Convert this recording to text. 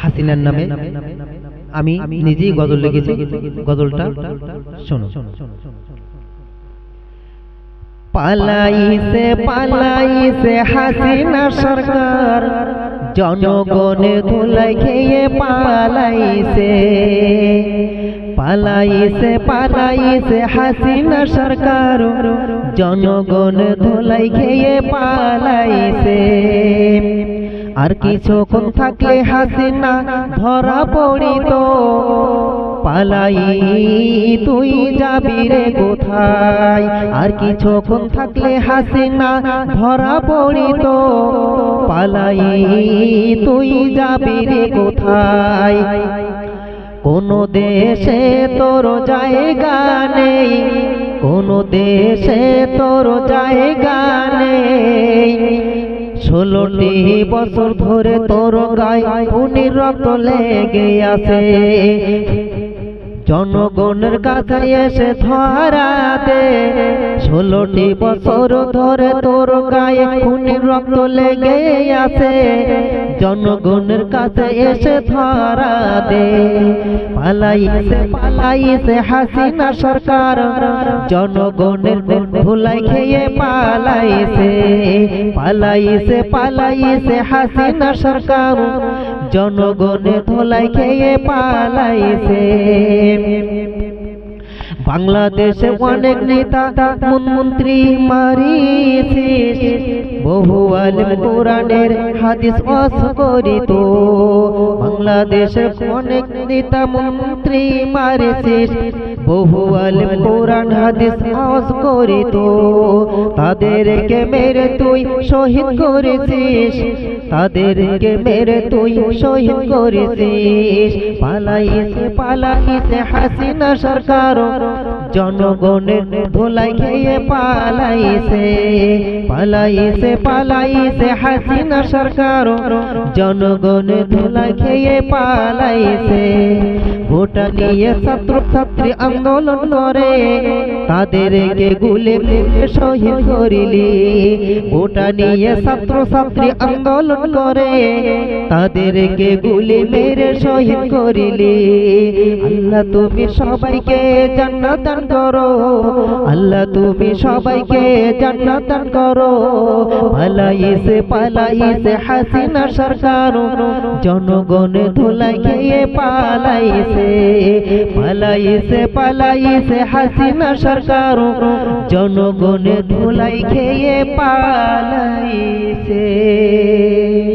হাসিনার নামে আমি নিজেই গজল লিখেছি। গজলটা শোনো। পালাইছে পালাইছে হাসিনা সরকার। জনগণে ধুলাই খেয়ে পালাইছে। পালাইছে পালাইছে হাসিনা সরকার। জনগণ ধুলাই খেয়ে পালাইছে। আর কিছুক্ষণ থাকলে হাসিনা ধরা পড়িত। পালাই তুই যাবি রে কোথায়? আর কিছুক্ষণ থাকলে হাসিনা ধরা পড়িত। পালাই তুই যাবি রে কোথায়? কোন দেশে তোর জায়গা নেই। কোন দেশে তোর জায়গা ষোলোটি বছর ধরে তোর গায়ে উনি রক্ত লেগে আছে। জনগণের কাছে এসে ধরা দে ষোলোটি বছর ধরে তোর গায়ে খুনির রক্ত লেগে আছে। জনগণের কাছে এসে ধরা দে পালাইছে পালাইছে হাসিনা সরকার। জনগণের ভুলাই খেয়ে পালাইছে পালাইছে পালাইছে হাসিনা সরকার। জনগণে ধোলাই খেয়ে পালাইছে। বাংলাদেশে অনেক নেতা মন্ত্রী মারিছিস বহু আলিম কোরআনের হাদিস অস্করিত বাংলাদেশে অনেক নেতা মন্ত্রী মারিছিস বহু আলিম কোরআন হাদিস অস্করিত তাদেরকে মেরে তুই শহীদ করেছিস। তাদেরকে মেরে তুই শহীদ করেছিস। পালাইছে পালাইছে হাসিনা সরকার। জনগণের ধোলাই খেয়ে পালাইছে। পালাইছে পালাইছে হাসিনা সরকার। জনগণ ধোলাই খেয়ে পালাইছে। ভোটা নিয়ে ছাত্র ছাত্রী আন্দোলন করে। তাদেরকে গুলে শহীদ করিলি। ভোটা নিয়ে ছাত্র ছাত্রী আন্দোলন করে। তাদেরকে গুলি মেরে শহীদ করিলি। আল্লাহ তুমি সবাইকে জান্নাত দান করো। আল্লাহ তুমি সবাইকে জান্নাত দান করো। পালাইছে পালাইছে হাসিনা সরকার। জনগণ ধুলাই খেয়ে পালাইছে পালাইছে পালাইছে হাসিনা সরকার জনগণ ধুলাই খেয়ে পালাইছে